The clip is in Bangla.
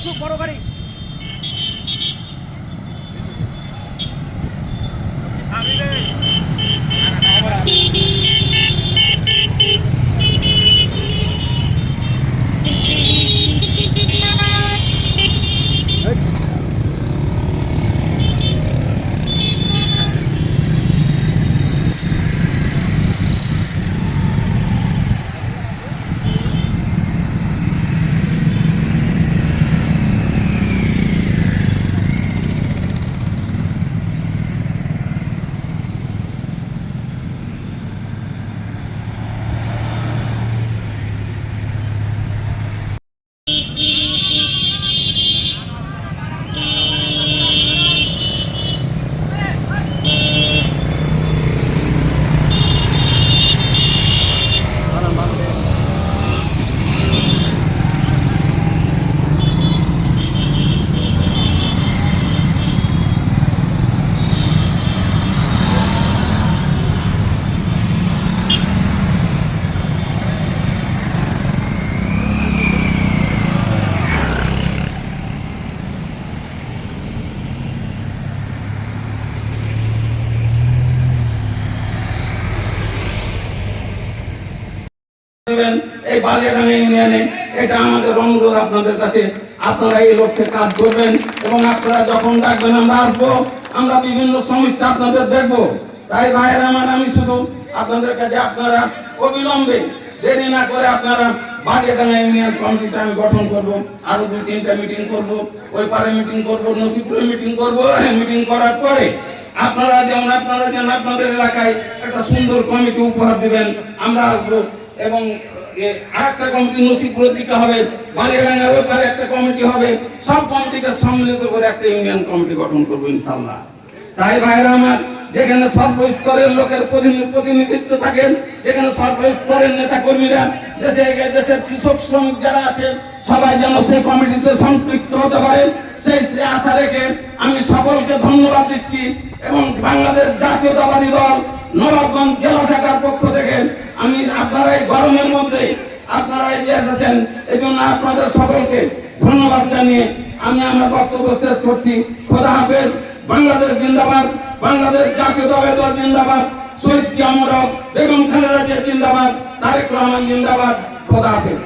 একটু বড় গাড়ি। দেবেন এই বালিয়াডাঙ্গা ইউনিয়নে এটা আমাদের অনুরোধ আপনাদের কাছে। আপনারা এই লক্ষ্যে কাজ করবেন এবং আপনারা যখন ডাকবেন, আমরা আসব। আমরা বিভিন্ন সমস্যা আপনাদের দেখব। তাই ভাইয়ের, আমার, আমি শুধু আপনাদের কাছে আপনারা অবিলম্বে দেরি না করে আপনারা বালিয়াডাঙ্গা ইউনিয়ন কমিটিটা আমি গঠন করব। আরও দুই তিনটা মিটিং করব। ওই পারে মিটিং করব, নসিপুরে মিটিং করব। মিটিং করার পরে আপনারা যেমন, আপনারা যেন আপনাদের এলাকায় একটা সুন্দর কমিটি উপহার দিবেন, আমরা আসব। এবং আর একটা কমিটি নসিবপুরের দিকে হবে। বালিয়াডাঙ্গার ব্যাপারে একটা কমিটি হবে। সব কমিটিকে সম্মিলিত করে একটা ইউনিয়ন কমিটি গঠন করব ইনশাল্লাহ তাই ভাইরা আমার, যেখানে সর্বস্তরের লোকের প্রতিনি- প্রতিনিধিত্ব থাকেন যেখানে সর্বস্তরের নেতা কর্মীরা দেশে দেশের কৃষক শ্রমিক যারা আছে, সবাই যেন সেই কমিটিতে সম্পৃক্ত হতে পারে। সেই সেই আশা রেখে আমি সকলকে ধন্যবাদ দিচ্ছি এবং বাংলাদেশ জাতীয়তাবাদী দল নবাবগঞ্জ জেলা শাখার পক্ষ থেকে আমি এই গরমের মধ্যে আপনারা এই যে এসেছেন এই জন্য আপনাদের সকলকে ধন্যবাদ জানিয়ে আমি আমার বক্তব্য শেষ করছি। খোদা হাফেজ, বাংলাদেশ জিন্দাবাদ, বাংলাদেশ জাতীয় দলের দল জিন্দাবাদ, শহীদ জিয়া বেগম খালেদা জিয়া জিন্দাবাদ, তারেক রহমান জিন্দাবাদ। খোদা হাফেজ।